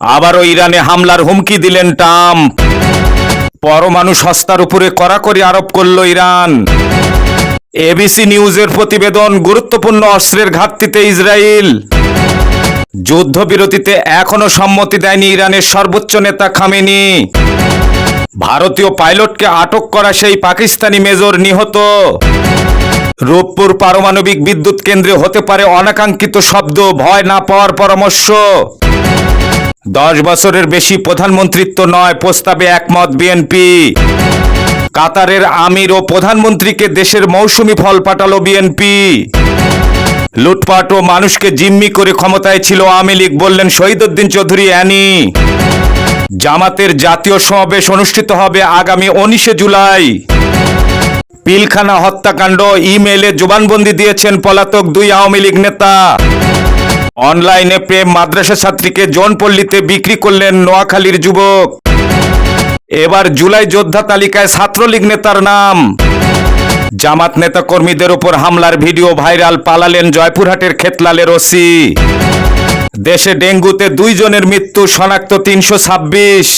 আবারও ইরানে হামলার হুমকি দিলেন ট্রাম্প। পরমাণু সস্তার উপরে কড়াকড়ি আরোপ করল ইরান। এবিসি নিউজের প্রতিবেদন, গুরুত্বপূর্ণ অস্ত্রের ঘাটতিতে ইসরায়েল। যুদ্ধবিরতিতে এখনও সম্মতি দেয়নি ইরানের সর্বোচ্চ নেতা খামেনি। ভারতীয় পাইলটকে আটক করা সেই পাকিস্তানি মেজর নিহত। রূপপুর পারমাণবিক বিদ্যুৎ কেন্দ্রে হতে পারে অনাকাঙ্ক্ষিত শব্দ, ভয় না পাওয়ার পরামর্শ। দশ বছরের বেশি প্রধানমন্ত্রিত্ব নয়, প্রস্তাবে একমত বিএনপি। কাতারের আমির ও প্রধানমন্ত্রীকে দেশের মৌসুমি ফল পাঠালো বিএনপি। লুটপাট ও মানুষকে জিম্মি করে ক্ষমতায় ছিল আওয়ামী লীগ, বললেন শহীদুদ্দিন চৌধুরী, অ্যানি। জামাতের জাতীয় সমাবেশ অনুষ্ঠিত হবে আগামী উনিশে জুলাই। পিলখানা হত্যাকাণ্ড, ইমেইলে জবানবন্দি দিয়েছেন পলাতক দুই আওয়ামী লীগ নেতা। অনলাইনে প্রেম মাদ্রাসা ছাত্রীকে জনপল্লীতে বিক্রি করলেন নোয়াখালীর যুবক। এবার জুলাই যোদ্ধা তালিকায় ছাত্রলীগ নেতার নাম। জামাত নেতা কর্মীদের উপর হামলার ভিডিও ভাইরাল, পালালেন জয়পুরহাটের খেতলালের ওসি। দেশে ডেঙ্গুতে দুইজনের মৃত্যু, শনাক্ত তিনশো ছাব্বিশ।